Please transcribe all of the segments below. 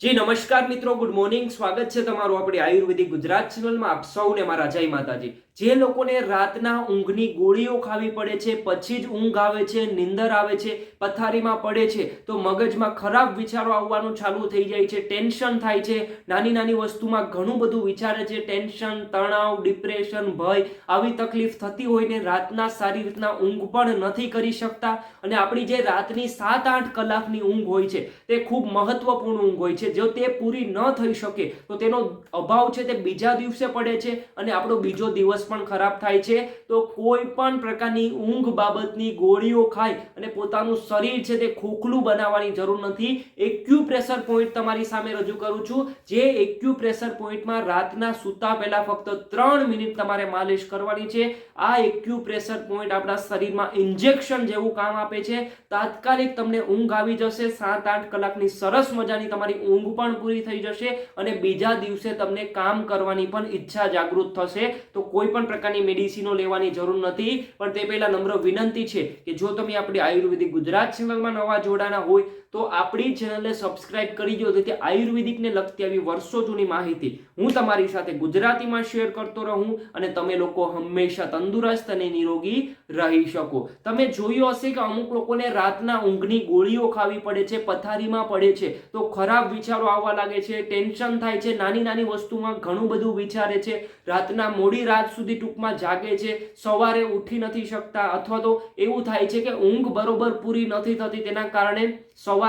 જી, નમસ્કાર મિત્રો good morning સ્વાગત છે તમારું આપણી આયુર્વેદિક ગુજરાત ચેનલમાં આપ સૌને મારા જય માતાજી. જે લોકોને રાતના ઊંઘની ગોળીઓ ખાવી પડે છે, પછી જ ઊંઘ આવે છે, નિંદર આવે છે, પથારીમાં પડે છે, તો મગજમાં ખરાબ વિચારો આવવાનું ચાલુ થઈ જાય છે, ટેન્શન થાય છે, નાની નાની વસ્તુમાં ઘણું બધું વિચારે છે, ટેન્શન, તણાવ, ડિપ્રેશન, ભય, આવી તકલીફ થતી હોય ને રાતના સારી રીતના ઊંઘ પણ નથી કરી શકતા. અને આપણી જે રાતની સાત આઠ કલાકની ઊંઘ હોય છે, તે ખૂબ મહત્વપૂર્ણ ઊંઘ હોય છે. જો તે પૂરી ન થઈ શકે, તો તેનો અભાવ છે તે બીજા દિવસે પડે છે અને આપણો બીજો દિવસ પણ ખરાબ થાય છે. તો કોઈ પણ પ્રકારની ઊંઘ બાબતની ગોળીઓ ખાઈ અને પોતાનું શરીર છે તે ખોખલું બનાવવાની જરૂર નથી. એક્યુપ્રેશર પોઈન્ટ તમારી સામે રજૂ કરું છું. જે એક્યુપ્રેશર પોઈન્ટમાં રાતના સૂતા પહેલા ફક્ત ત્રણ મિનિટ તમારે માલિશ કરવાની છે. આ એક્યુપ્રેશર પોઈન્ટ આપણા શરીરમાં ઇન્જેક્શન જેવું કામ આપે છે. તાત્કાલિક તમને ઊંઘ આવી જશે. સાત આઠ કલાકની સરસ મજાની તમારી ઊંઘ પણ પૂરી થઈ જશે અને બીજા દિવસે તમને કામ કરવાની પણ ઈચ્છા જાગૃત થશે. તો કોઈ પણ પ્રકારની મેડિસિનો લેવાની જરૂર નથી. પણ તે પહેલાં નમ્ર વિનંતી છે કે જો તમે આપણી આયુર્વેદિક ગુજરાત ચેનલમાં નવા જોડાના હોય તો આપણી ચેનલને સબસ્ક્રાઇબ કરી દો, જેથી આયુર્વેદિકને લગતી આવી વર્ષો જૂની માહિતી હું તમારી સાથે ગુજરાતીમાં શેર કરતો રહું અને તમે લોકો હંમેશા તંદુરસ્ત અને નિરોગી રહી શકો. તમે જોયું હશે કે અમુક લોકોને રાતના ઊંઘની ગોળીઓ ખાવી પડે છે, પથારીમાં પડે છે. તો ખરાબ વિચારો આવવા લાગે છે, ટેન્શન થાય છે, નાની નાની વસ્તુમાં ઘણું બધું વિચારે છે. રાતના મોડી રાત સુધી ટૂંકમાં જાગે છે, સવારે ઉઠી નથી શકતા અથવા તો એવું થાય છે કે ઊંઘ બરોબર પૂરી નથી થતી, તેના કારણે સવારે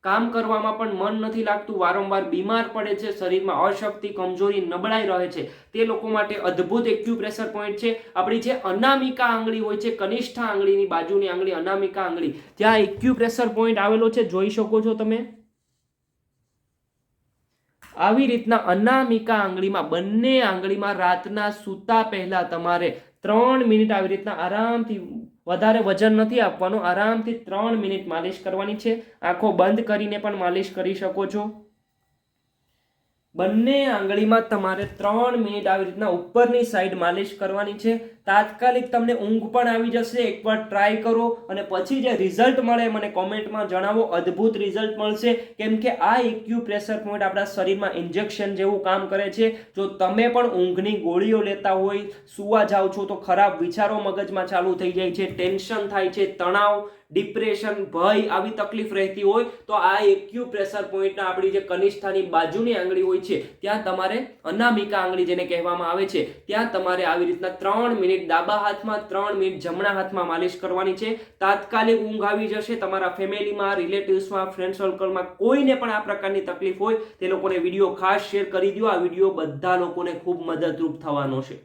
કામ કરવામાં પણ મન નથી લાગતું, વારંવાર બીમાર પડે છે, શરીરમાં અશક્તિ, કમજોરી, નબળાઈ રહે છે. તે લોકો માટે અદ્ભુત એક્યુપ્રેશર પોઈન્ટ છે. આપણી જે અનામિકા આંગળી હોય છે, કનિષ્ઠા આંગળીની બાજુની આંગળી, અનામિકા આંગળી, ત્યાં એક્યુપ્રેશર પોઈન્ટ આવેલો છે. જોઈ શકો છો તમે? આવી રીતના અનામિકા આંગળીમાં, બંને આંગળીમાં રાતના સૂતા પહેલા તમારે ત્રણ મિનિટ આવી રીતના આરામથી વધારે વજન નથી આપવાનું. આરામથી ત્રણ મિનિટ માલિશ કરવાની છે. આંખો બંધ કરીને પણ માલિશ કરી શકો છો. બંને આંગળીમાં તમારે ત્રણ મિનિટ આવી રીતના ઉપરની સાઈડ માલિશ કરવાની છે. તાત્કાલિક તમને ઊંઘ પણ આવી જશે. એકવાર ટ્રાય કરો અને પછી જે રિઝલ્ટ મળે મને કોમેન્ટમાં જણાવો. અદ્ભુત રિઝલ્ટ મળશે. કેમ કે આ એક્યુ પ્રેશર પોઈન્ટ આપણા શરીરમાં ઇન્જેક્શન જેવું કામ કરે છે. જો તમે પણ ઊંઘની ગોળીઓ લેતા હોય, સુવા જાઓ છો, તો ખરાબ વિચારો મગજમાં ચાલુ થઈ જાય છે. ટેન્શન થાય છે, તણાવ ડિપ્રેશન, ભય આવી તકલીફ રહેતી હોય તો આ એક્યુ પ્રેશર પોઈન્ટના આપણી જે કનિષ્ઠાની બાજુની આંગળી હોય છે, ત્યાં તમારે અનામિકા આંગળી જેને કહેવામાં આવે છે, ત્યાં તમારે આવી રીતના ત્રણ મિનિટ ડાબા હાથમાં, ત્રણ મિનિટ જમણા હાથમાં માલિશ કરવાની છે. તાત્કાલિક ઊંઘ આવી જશે તમારા ફેમિલીમાં, રિલેટિવ્સમાં, ફ્રેન્ડ સર્કલમાં, કોઈને પણ આ પ્રકારની તકલીફ હોય, તે લોકોને વીડિયો ખાસ શેર કરી દો આ વીડિયો બધા લોકોને ખૂબ મદદરૂપ થવાનો છે.